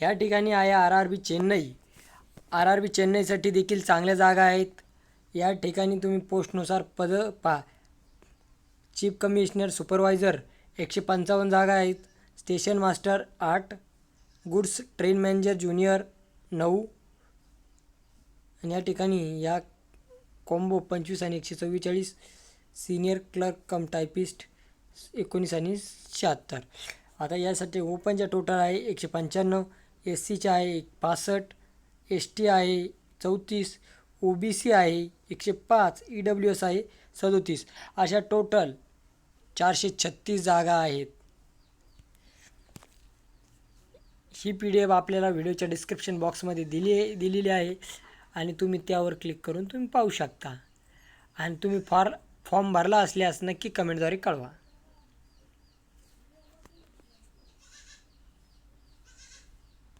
या ठिकाणी आहे R R B Chennai. R R B चेन्नईसाठी देखील चांगल्या जागा आहेत. या ठिकाणी तुम्ही पोस्टनुसार पद पा. चीफ कमिशनर सुपरवायझर एकशे पंचावन्न जागा आहेत. स्टेशन मास्टर आठ. गुड्स ट्रेन मॅनेजर ज्युनियर नऊ. आणि या ठिकाणी या कॉम्बो पंचवीस आणि एकशे चव्वेचाळीस. सिनियर क्लर्क कम टायपिस्ट एकोणीस आणि शहात्तर. आता यासाठी ओपनच्या टोटल आहे एकशे पंच्याण्णव. एस सीचे आहे एक पासष्ट एस टी आहे चौतीस ओ बी सी आहे एकशे पाच ई डब्ल्यू एस आहे सदोतीस. अशा टोटल चारशे छत्तीस जागा आहेत. ही पी डी एफ आपल्याला व्हिडिओच्या डिस्क्रिप्शन बॉक्समध्ये दिली दिलेली आहे आणि तुम्ही त्यावर क्लिक करून तुम्ही पाहू शकता. आणि तुम्ही फार फॉर्म भरला असल्यास नक्की कमेंटद्वारे कळवा.